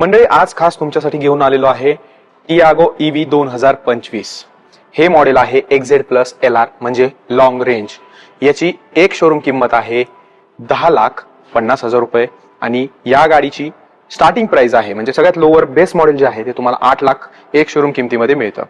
मंडळी आज खास तुमच्यासाठी घेऊन आलेलो आहे टियागो ईव्ही दोन हजार पंचवीस. हे मॉडेल आहे एक्झेड प्लस एल आर म्हणजे लॉंग रेंज याची एक शोरूम किंमत आहे दहा लाख पन्नास हजार रुपये आणि या गाडीची स्टार्टिंग प्राइस आहे. म्हणजे सगळ्यात लोअर बेस मॉडेल जे आहे ते तुम्हाला आठ लाख एक शोरूम किमतीमध्ये मिळतं.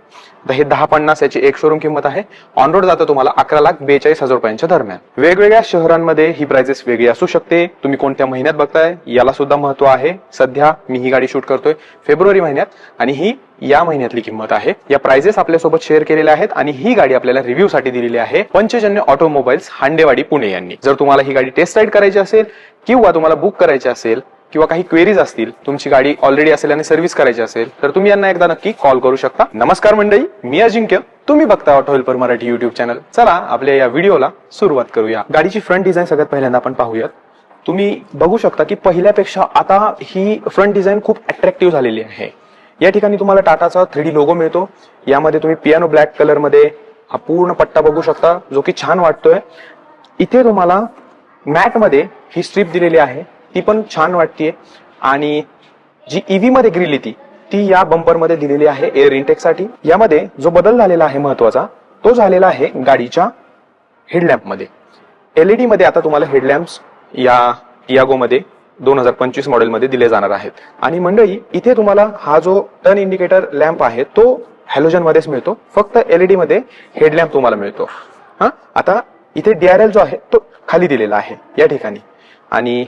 तर हे दहा पन्नास याची एक शोरूम किंमत आहे. ऑन रोड जातं तुम्हाला अकरा लाख बेचाळीस हजार रुपयांच्या दरम्यान. वेगवेगळ्या शहरांमध्ये ही प्राइसेस वेगळी असू शकते. तुम्ही कोणत्या महिन्यात बघताय याला सुद्धा महत्त्व आहे. सध्या मी ही गाडी शूट करतोय फेब्रुवारी महिन्यात आणि ही या महिन्यातली किंमत आहे. या प्राइजेस आपल्यासोबत शेअर केलेल्या आहेत आणि ही गाडी आपल्याला रिव्ह्यू साठी दिलेली आहे पंचजन्य ऑटोमोबाईल्स हांडेवाडी पुणे यांनी. जर तुम्हाला ही गाडी टेस्ट राईड करायची असेल किंवा तुम्हाला बुक करायची असेल किंवा काही क्वेरीज असतील तुमची गाडी ऑलरेडी असेल आणि सर्व्हिस करायची असेल तर तुम्ही यांना एकदा नक्की कॉल करू शकता. नमस्कार मंडळी मी अजिंक्य. तुम्ही बघता auto helper Marathi YouTube channel चला आपल्या या व्हिडिओला सुरुवात करूया. गाडीची फ्रंट डिझाईन सगळ्यात पहिल्यांदा आपण पाहूयात. तुम्ही बघू शकता की पहिल्यापेक्षा आता ही फ्रंट डिझाईन खूप अट्रॅक्टिव्ह झालेली आहे. या ठिकाणी तुम्हाला टाटाचा थ्री डी लोगो मिळतो. यामध्ये तुम्ही पियानो ब्लॅक कलरमध्ये हा पूर्ण पट्टा बघू शकता जो की छान वाटतोय. इथे तुम्हाला मॅटमध्ये ही स्ट्रीप दिलेली आहे. ती पण छान वाटतेय. आणि जी ईव्ही मध्ये ग्रिल येते ती या बंपरमध्ये दिलेली आहे एअर इनटेकसाठी. यामध्ये जो बदल झालेला आहे महत्त्वाचा तो झालेला आहे गाडीच्या हेडलॅम्पमध्ये. एलईडी मध्ये आता तुम्हाला हेडलॅम्प्स या यागोमध्ये दोन हजार पंचवीस मॉडेल मध्ये दिले जाणार आहेत. आणि मंडळी इथे तुम्हाला हा जो टर्न इंडिकेटर लॅम्प आहे तो हॅलोजन मध्येच मिळतो. फक्त एलईडी मध्ये हेडलॅम्प तुम्हाला मिळतो. हा? आता इथे डीआरएल जो आहे तो खाली दिलेला आहे या ठिकाणी. आणि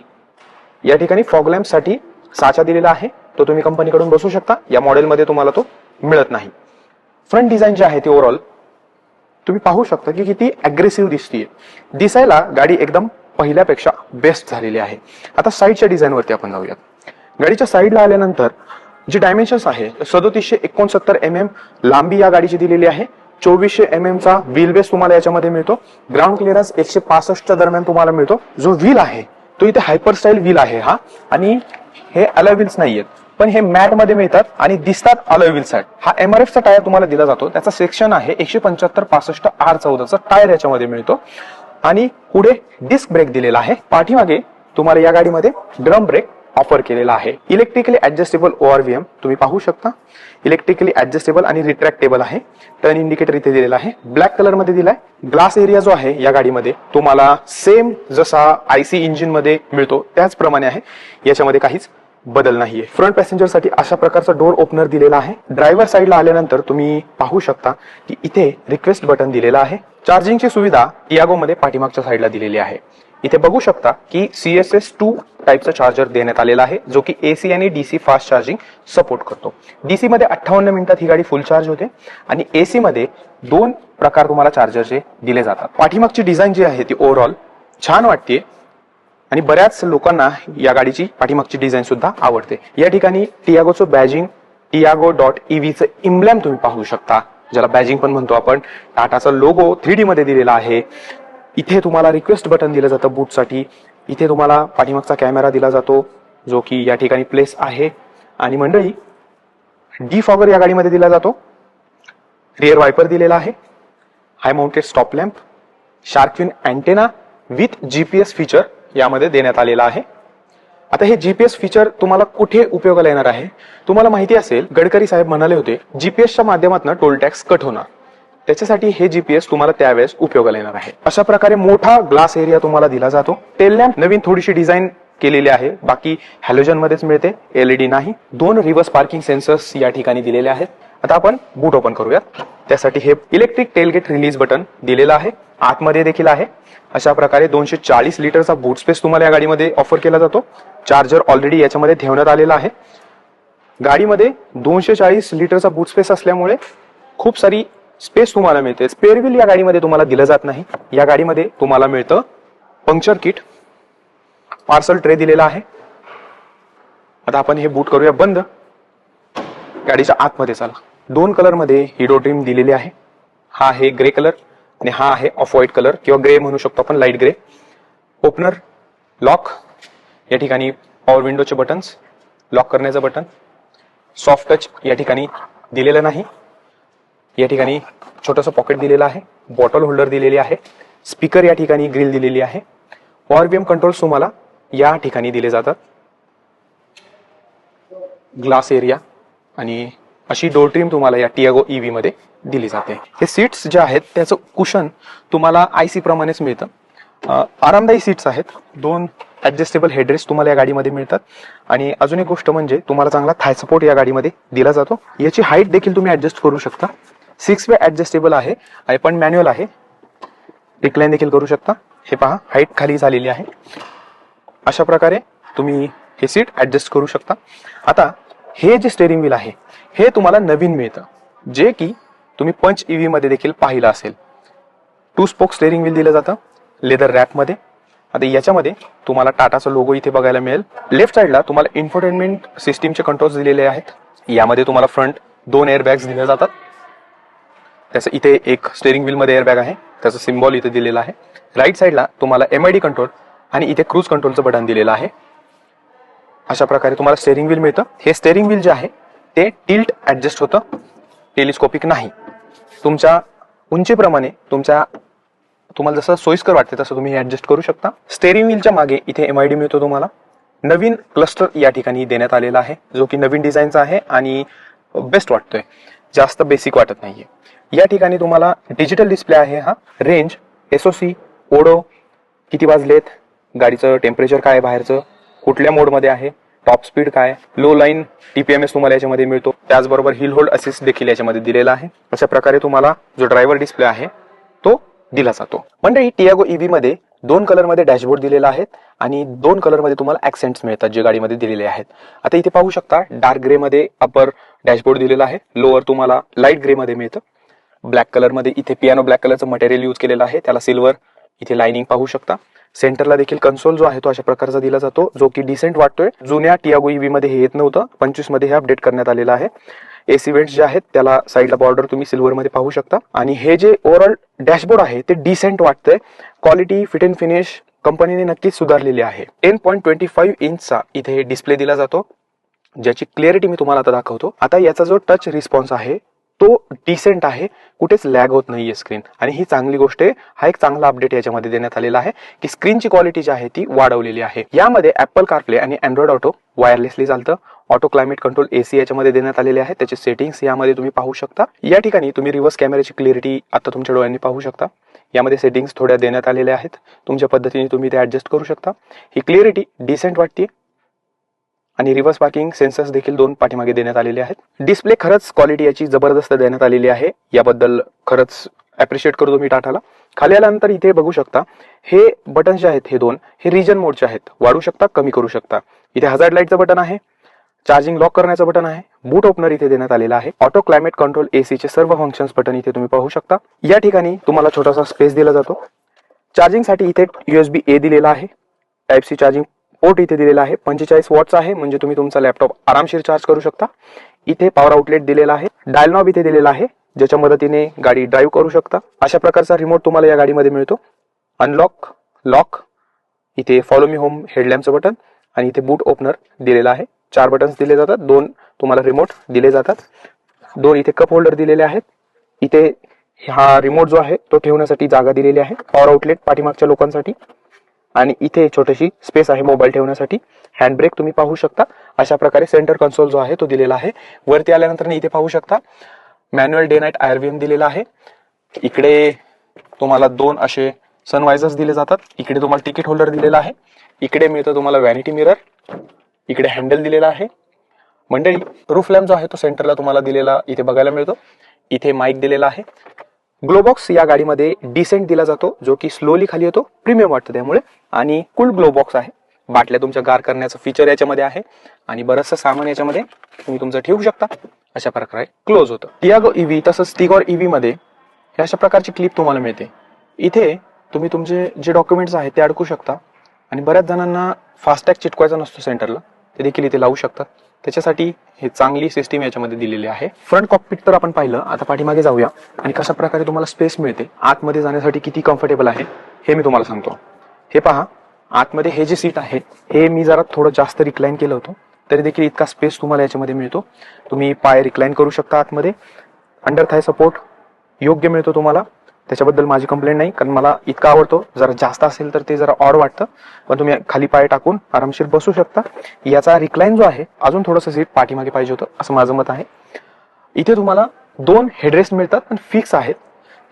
या ठिकाणी फॉग लॅम्पसाठी साचा दिलेला आहे. तो तुम्ही कंपनीकडून बसू शकता. या मॉडेलमध्ये तुम्हाला तो मिळत नाही. फ्रंट डिझाईन जे आहे ते ओव्हरऑल तुम्ही पाहू शकता की किती अग्रेसिव्ह दिसतीये. दिसायला गाडी एकदम पहिल्यापेक्षा बेस्ट झालेली आहे. आता साईडच्या डिझाईनवरती आपण जाऊयात. गाडीच्या साईडला आल्यानंतर जी डायमेन्शन्स आहे सदोतीसशे एकोणसत्तर एम एम लांबी या गाडीची दिलेली आहे. चोवीसशे एम एम चा व्हील बेस तुम्हाला याच्यामध्ये मिळतो. ग्राउंड क्लिअरन्स एकशे पासष्टच्या दरम्यान तुम्हाला मिळतो. जो व्हील आहे तो इथे हायपरस्टाईल व्हील आहे हा. आणि हे अलॉय व्हील्स नाहीयेत. पण हे मॅटमध्ये मिळतात आणि दिसतात अलॉय व्हील साईड हा एमआरएफचा टायर तुम्हाला दिला जातो. त्याचा सेक्शन आहे एकशे पंच्याहत्तर पासष्ट आर चौदाचा टायर याच्यामध्ये मिळतो. आणि पुढे डिस्क ब्रेक दिलेला आहे. पाठीमागे तुम्हाला या गाडीमध्ये ड्रम ब्रेक ऑफर केलेला आहे. इलेक्ट्रिकली ऍडजस्टेबल ओआरव्हीएम तुम्ही पाहू शकता. इलेक्ट्रिकली ऍडजस्टेबल आणि रिट्रॅक्टेबल आहे. टर्न इंडिकेटर इथे दिलेला आहे. ब्लॅक कलरमध्ये दिलाय. ग्लास एरिया जो आहे या गाडीमध्ये तुम्हाला सेम जसा आयसी इंजिनमध्ये मिळतो त्याचप्रमाणे आहे. याच्यामध्ये काहीच बदल नाहीये. फ्रंट पॅसेंजरसाठी अशा प्रकारचा डोर ओपनर दिलेला आहे. ड्रायव्हर साईडला आल्यानंतर तुम्ही पाहू शकता की इथे रिक्वेस्ट बटन दिलेला आहे. चार्जिंगची सुविधा इयागो मध्ये पाठीमागच्या साईडला दिलेली आहे. इथे बघू शकता की सी एस एस टू टाईपचा चार्जर देण्यात आलेला आहे जो की एसी आणि डीसी फास्ट चार्जिंग सपोर्ट करतो. डीसी मध्ये अठ्ठावन्न मिनिटात ही गाडी फुल चार्ज होते आणि एसी मध्ये दोन प्रकार तुम्हाला चार्जरचे दिले जातात. पाठीमागची डिझाईन जी आहे ती ओव्हरऑल छान वाटते आणि बऱ्याच लोकांना या गाडीची पाठीमागची डिझाईन सुद्धा आवडते. या ठिकाणी टियागोचं बॅजिंग टियागो डॉट ईव्हीचं इम्ब्लॅम तुम्ही पाहू शकता ज्याला बॅजिंग पण म्हणतो आपण. टाटाचा लोगो थ्री डी मध्ये दिलेला आहे. इथे तुम्हाला रिक्वेस्ट बटन दिलं जातं बूटसाठी इथे तुम्हाला पाठीमागचा कॅमेरा दिला जातो जो की या ठिकाणी प्लेस आहे. आणि मंडळी डी फॉगर या गाडीमध्ये दिला जातो. रिअर वायपर दिलेला आहे. High mounted stop lamp shark fin antenna with GPS feature यामध्ये देण्यात आलेला आहे. आता हे जीपीएस फीचर तुम्हाला कुठे उपयोगाला येणार आहे? तुम्हाला माहिती असेल गडकरी साहेब म्हणाले होते जीपीएसच्या माध्यमातून टोल टॅक्स कट होणार. त्याच्यासाठी हे जीपीएस तुम्हाला त्यावेळेस उपयोगाला येणार आहे. अशा प्रकारे मोठा ग्लास एरिया तुम्हाला दिला जातो. टेल लॅम्प नवीन थोडीशी डिझाईन केलेली आहे. बाकी हॅलोजन मध्येच मिळते. एलईडी नाही. दोन रिव्हर्स पार्किंग सेन्सर्स या ठिकाणी दिलेले आहेत. आता आपण बूट ओपन करूयात. त्यासाठी हे इलेक्ट्रिक टेलगेट रिलीज बटन दिलेलं आहे. आतमध्ये देखील आहे. अशा प्रकारे दोनशे चाळीस लिटरचा बूट स्पेस तुम्हाला या गाडीमध्ये ऑफर केला जातो. चार्जर ऑलरेडी याच्यामध्ये ठेवण्यात आलेला आहे. गाडीमध्ये दोनशे चाळीस लिटरचा बूट स्पेस असल्यामुळे खूप सारी स्पेस तुम्हाला मिळते. स्पेअर व्हील या गाडीमध्ये तुम्हाला दिलं जात नाही. या गाडीमध्ये तुम्हाला मिळतं पंक्चर किट पार्सल ट्रे दिलेला आहे. आता आपण हे बूट करूया. बंद. गाडीच्या आतमध्ये चला. दोन कलरमध्ये हिडो ड्रीम दिलेली आहे. हा आहे ग्रे कलर आणि हा आहे ऑफ व्हाईट कलर किंवा ग्रे म्हणू शकतो आपण लाइट ग्रे ओपनर लॉक या ठिकाणी पॉवर विंडोचे बटन्स लॉक करण्याचं बटन सॉफ्ट टच या ठिकाणी दिलेलं नाही. या ठिकाणी छोटंसं पॉकेट दिलेलं आहे बॉटल होल्डर दिलेली आहे स्पीकर या ठिकाणी ग्रिल दिलेली आहे पॉवर बीएम कंट्रोल्स तुम्हाला या ठिकाणी दिले जातात. ग्लास एरिया आणि अशी डोर ट्रीम तुम्हाला या टियागो ईव्ही मध्ये दिली जाते. हे सीट्स जे आहेत त्याचं कुशन तुम्हाला आयसी प्रमाणेच मिळतं. आरामदायी सीट्स आहेत. दोन ऍडजस्टेबल हेडरेस्ट तुम्हाला या गाडीमध्ये मिळतात. आणि अजून एक गोष्ट म्हणजे तुम्हाला चांगला थाय सपोर्ट या गाडीमध्ये दिला जातो. याची हाईट देखील तुम्ही ऍडजस्ट करू शकता. सिक्स वे ऍडजस्टेबल आहे. आणि पण मॅन्युअल आहे. डिक्लाईन देखील करू शकता. हे पहा हाईट खाली झालेली आहे. अशा प्रकारे तुम्ही हे सीट ऍडजस्ट करू शकता. आता हे जे स्टेअरिंग व्हील आहे हे तुम्हाला नवीन मिळतं. जे की तुम्ही पंच ईव्ही मध्ये देखील पाहिलं असेल. टू स्पोक स्टेअरिंग व्हील दिलं जातं. लेदर रॅपमध्ये आता याच्यामध्ये तुम्हाला टाटाचा लोगो इथे बघायला मिळेल. लेफ्ट साईडला तुम्हाला इन्फोटेनमेंट सिस्टीमचे कंट्रोल्स दिलेले आहेत. यामध्ये तुम्हाला फ्रंट दोन एअरबॅग्स दिले जातात. त्याचं इथे एक स्टेअरिंग व्हीलमध्ये एअरबॅग आहे. त्याचं सिम्बॉल इथे दिलेलं आहे. राईट साईडला तुम्हाला एम आय डी कंट्रोल आणि इथे क्रूज कंट्रोलचं बटन दिलेलं आहे. अशा प्रकारे तुम्हाला स्टेअरिंग व्हील मिळतं. हे स्टेअरिंग व्हील जे आहे ते टिल्ट ऍडजस्ट होतं. टेलिस्कोपिक नाही. तुमच्या उंचीप्रमाणे तुमच्या तुम्हाला जसं सोयीस्कर वाटते तसं तुम्ही ऍडजस्ट करू शकता. स्टेअरिंग व्हीलच्या मागे इथे एम आय डी मिळतो तुम्हाला. नवीन क्लस्टर या ठिकाणी देण्यात आलेला आहे जो की नवीन डिझाईनचा आहे आणि बेस्ट वाटतोय. जास्त बेसिक वाटत नाहीये. या ठिकाणी तुम्हाला डिजिटल डिस्प्ले आहे हा. रेंज एसओसी ओडो किती वाजलेत गाडीचं टेम्परेचर काय आहे बाहेरचं कुठल्या मोडमध्ये आहे टॉप स्पीड काय लो लाईन टीपीएमएस तुम्हाला याच्यामध्ये मिळतो. त्याचबरोबर हिल होल्ड असिस्ट देखील याच्यामध्ये दिलेला आहे. अशा प्रकारे तुम्हाला जो ड्रायव्हर डिस्प्ले आहे तो दिला जातो. मंडळी टियागो ईव्ही मध्ये दोन कलरमध्ये डॅशबोर्ड दिलेला आहे आणि दोन कलरमध्ये तुम्हाला ऍक्सेंट्स मिळतात जे गाडीमध्ये दिलेले आहेत. आता इथे पाहू शकता डार्क ग्रे मध्ये अपर डॅशबोर्ड दिलेला आहे. लोअर तुम्हाला लाइट ग्रे मध्ये मिळतं. ब्लॅक कलरमध्ये इथे पियानो ब्लॅक कलरचं मटेरियल यूज केलेलं आहे. त्याला सिल्वर इथे लाइनिंग पाहू शकता. सेंटरला देखील कन्सोल जो आहे तो अशा प्रकारचा दिला जातो जो की डिसेंट वाटतोय. जुन्या टियागो ईव्ही मध्ये हे येत नव्हतं. पंचवीसमध्ये हे अपडेट करण्यात आलेलं आहे. एसी वेंट्स जे आहेत त्याला साईडला बॉर्डर तुम्ही सिल्वरमध्ये पाहू शकता. आणि हे जे ओव्हरऑल डॅशबोर्ड आहे ते डिसेंट वाटतंय. क्वालिटी फिट अँड फिनिश कंपनीने नक्कीच सुधारलेली आहे. टेन पॉईंट ट्वेंटी फाईव्ह इंचचा इथे डिस्प्ले दिला जातो. ज्याची क्लिअरिटी मी तुम्हाला आता दाखवतो. आता याचा जो टच रिस्पॉन्स आहे तो डिसेंट आहे कुठेच लॅग होत नाहीये स्क्रीन आणि ही चांगली गोष्ट आहे हा एक चांगला अपडेट याच्यामध्ये देण्यात आलेला आहे की स्क्रीनची क्वालिटी जी आहे ती वाढवलेली आहे. यामध्ये ऍपल कारप्ले आणि अँड्रॉइड ऑटो वायरलेसली चालतं. ऑटो क्लायमेट कंट्रोल एसी याच्यामध्ये देण्यात आलेले आहे त्याचे सेटिंग्स यामध्ये तुम्ही पाहू शकता. या ठिकाणी तुम्ही रिव्हर्स कॅमेऱ्याची क्लिअरिटी आता तुमच्या डोळ्यांनी पाहू शकता. यामध्ये सेटिंग्स थोड्या देण्यात आलेल्या आहेत. तुमच्या पद्धतीने तुम्ही ते ऍडजस्ट करू शकता. ही क्लिअरिटी डिसेंट वाटते आणि रिव्हर्स पार्किंग सेन्सर्स देखील दोन पाठीमागे देण्यात आलेले आहेत. डिस्प्ले खरंच क्वालिटी याची जबरदस्त देण्यात आलेली आहे. याबद्दल खरंच अप्रिशिएट करतो तुम्ही टाटाला. खाली आल्यानंतर इथे बघू शकता हे बटन जे आहेत हे दोन हे रिजन मोडचे आहेत. वाढू शकता कमी करू शकता. इथे हजार्ड लाईटचं बटन आहे. चार्जिंग लॉक करण्याचं बटन आहे. बूट ओपनर इथे देण्यात आलेला आहे. ऑटो क्लायमेट कंट्रोल एसीचे सर्व फंक्शन्स बटन इथे तुम्ही पाहू शकता. या ठिकाणी तुम्हाला छोटासा स्पेस दिला जातो. चार्जिंगसाठी इथे युएसबी ए दिलेला आहे. टाईप सी चार्जिंग पोर्ट इथे दिलेला आहे. पंचेचाळीस वॉटचा आहे. म्हणजे तुम्ही तुमचा लॅपटॉप आरामशीर चार्ज करू शकता. इथे पॉवर आउटलेट दिलेला आहे. डायल नॉब इथे दिलेला आहे. ज्याच्या मदतीने गाडी ड्राईव्ह करू शकता. अशा प्रकारचा रिमोट तुम्हाला या गाडीमध्ये मिळतो. अनलॉक लॉक इथे फॉलो मी होम हेडलॅम्पचं बटन आणि इथे बूट ओपनर दिलेला आहे. चार बटन्स दिले जातात. दोन तुम्हाला रिमोट दिले जातात. दोन इथे कप होल्डर दिलेले आहेत. इथे हा रिमोट जो आहे तो ठेवण्यासाठी जागा दिलेली आहे. पॉवर आउटलेट पाठीमागच्या लोकांसाठी. आणि इथे छोटीशी स्पेस आहे मोबाईल ठेवण्यासाठी. हँड ब्रेक तुम्ही पाहू शकता. अशा प्रकारे सेंटर कन्सोल जो आहे तो दिलेला आहे. वरती आल्यानंतर इथे पाहू शकता. मॅन्युअल डे नाईट आयआरव्हीएम दिलेला आहे. इकडे तुम्हाला दोन असे सनवायझर्स दिले जातात. इकडे तुम्हाला तिकीट होल्डर दिलेला आहे. इकडे मिळतं तुम्हाला व्हॅनिटी मिरर इकडे हँडल दिलेला आहे. मंडळी रूफ लॅम्प जो आहे तो सेंटरला तुम्हाला दिलेला इथे बघायला मिळतो. इथे माईक दिलेला आहे. ग्लोबॉक्स या गाडीमध्ये डिसेंट दिला जातो जो की स्लोली खाली येतो प्रीमियम वाटतं त्यामुळे. आणि कुल ग्लोबॉक्स आहे. बाटल्या तुमच्या गार करण्याचं फीचर याच्यामध्ये आहे. आणि बरंचसं सामान याच्यामध्ये तुम्ही तुमचं ठेवू शकता. अशा प्रकारे क्लोज होतं. टियागो ईव्ही तसंच टिगॉर ईव्ही मध्ये हे अशा प्रकारची क्लिप तुम्हाला मिळते. इथे तुम्ही तुमचे जे डॉक्युमेंट्स आहेत ते अडकू शकता. आणि बऱ्याच जणांना फास्टॅग चिटकवायचा नसतो सेंटरला ते देखील इथे लावू शकतात त्याच्यासाठी हे चांगली सिस्टीम याच्यामध्ये दिलेली आहे. फ्रंट कॉकपिट तर आपण पाहिलं. आता पाठीमागे जाऊया. आणि कशा प्रकारे तुम्हाला स्पेस मिळते. आतमध्ये जाण्यासाठी किती कम्फर्टेबल आहे हे मी तुम्हाला सांगतो. हे पहा. आतमध्ये हे जे सीट आहे हे मी जरा थोडं जास्त रिक्लाईन केलं होतं. तरी देखील इतका स्पेस तुम्हाला याच्यामध्ये मिळतो. तुम्ही पाय रिक्लाईन करू शकता आतमध्ये. अंडर थाय सपोर्ट योग्य मिळतो तुम्हाला. त्याच्याबद्दल माझी कंप्लेंट नाही कारण मला इतका आवडतो. जरा जास्त असेल तर ते जरा ऑड वाटतं. पण तुम्ही खाली पाय टाकून आरामशीर बसू शकता. याचा रिक्लाईन जो आहे अजून थोडंसं सीट पाठीमागे पाहिजे होतं असं माझं मत आहे. इथे तुम्हाला दोन हेडरेस्ट मिळतात पण फिक्स आहेत.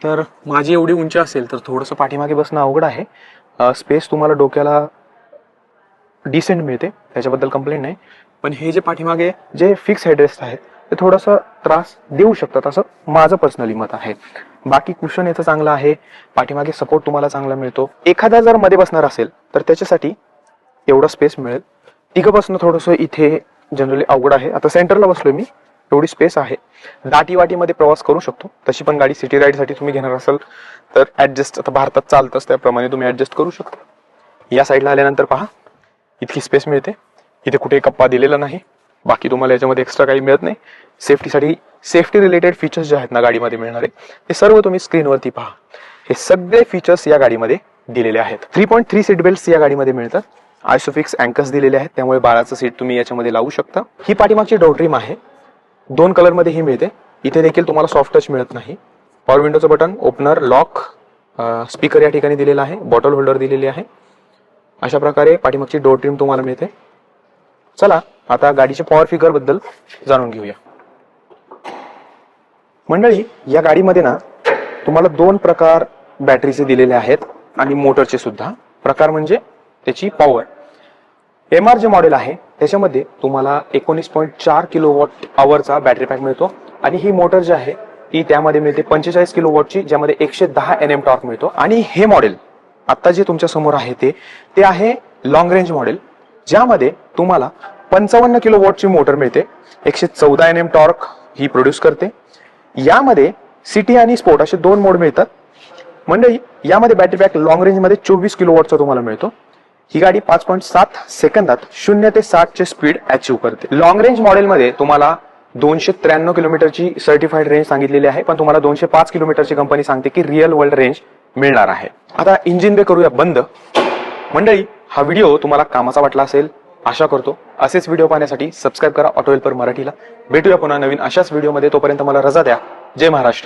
तर माझी एवढी उंची असेल तर थोडंसं पाठीमागे बसणं अवघड आहे. स्पेस तुम्हाला डोक्याला डिसेंट मिळते त्याच्याबद्दल कंप्लेंट नाही. पण हे जे पाठीमागे जे फिक्स हेडरेस्ट आहेत ते थोडंसं त्रास देऊ शकतात असं माझं पर्सनली मत आहे. बाकी कुशन याचं चांगलं आहे पाठीमागे सपोर्ट तुम्हाला चांगला मिळतो. एखादा जर मध्ये बसणार असेल तर त्याच्यासाठी एवढा स्पेस मिळेल. तिघं बसणं थोडंसं इथे जनरली अवघड आहे. आता सेंटरला बसलोय मी एवढी स्पेस आहे. दाटी वाटीमध्ये प्रवास करू शकतो. तशी पण गाडी सिटी राईडसाठी तुम्ही घेणार असाल तर ऍडजस्ट आता भारतात चालतंच त्याप्रमाणे तुम्ही ऍडजस्ट करू शकता. या साईडला आल्यानंतर पहा इतकी स्पेस मिळते. इथे कुठे कप्पा दिलेला नाही. बाकी तुम्हाला याच्यामध्ये एक्स्ट्रा काही मिळत नाही. सेफ्टीसाठी सेफ्टी रिलेटेड फीचर्स जे आहेत ना गाडीमध्ये मिळणारे ते सर्व तुम्ही स्क्रीनवरती पहा. हे सगळे फीचर्स या गाडीमध्ये दिलेले आहेत. Three point three seat belt या गाडीमध्ये मिळतात. आयसोफिक्स अँकर्स दिलेले आहेत. त्यामुळे बाळाचं सीट तुम्ही याच्यामध्ये लावू शकता. ही पाठीमागची डोट्रीम आहे. दोन कलरमध्ये ही मिळते. इथे देखील तुम्हाला सॉफ्ट टच मिळत नाही. पॉवर विंडोचं बटन ओपनर लॉक स्पीकर या ठिकाणी दिलेला आहे. बॉटल होल्डर दिलेली आहे. अशा प्रकारे पाठीमागची डोर ट्रीम तुम्हाला मिळते. चला आता गाडीच्या पॉवर फिगरबद्दल जाणून घेऊया. मंडळी या गाडीमध्ये ना तुम्हाला दोन प्रकार बॅटरीचे दिलेले आहेत आणि मोटरचे सुद्धा. प्रकार म्हणजे त्याची power M R J model आहे त्याच्यामध्ये तुम्हाला एकोणीस पॉईंट चार किलो वॉट आवरचा बॅटरी पॅक मिळतो. आणि ही मोटर जी आहे ती त्यामध्ये मिळते पंचेचाळीस किलो वॉटची ज्यामध्ये एकशे दहा एन एम टॉर्क मिळतो. आणि हे मॉडेल आत्ता जे तुमच्यासमोर आहे ते ते आहे लॉंग रेंज मॉडेल ज्यामध्ये तुम्हाला पंचावन्न किलो वॉटची मोटर मिळते. एकशे चौदा एन एम टॉर्क ही प्रोड्यूस करते. यामध्ये सिटी आणि स्पोर्ट असे दोन मोड मिळतात. मंडळी यामध्ये बॅटरी बॅक लॉंग रेंजमध्ये चोवीस किलो वॉटचा तुम्हाला मिळतो. ही गाडी पाच पॉईंट सात सेकंदात शून्य ते साठचे स्पीड अचीव्ह करते. लॉंग रेंज मॉडेलमध्ये तुम्हाला दोनशे त्र्याण्णव किलोमीटरची सर्टिफाईड रेंज सांगितलेली आहे पण तुम्हाला दोनशे पाच किलोमीटरची कंपनी सांगते की रिअल वर्ल्ड रेंज मिळणार आहे. आता इंजिन बे करूया बंद. मंडळी हा व्हिडिओ तुम्हाला कामाचा वाटला असेल आशा करतो असेच व्हिडिओ पाहण्यासाठी सबस्क्राईब करा ऑटो हेल्पर मराठीला. भेटूया पुन्हा नवीन अशाच व्हिडिओमध्ये तोपर्यंत मला रजा द्या. जय महाराष्ट्र.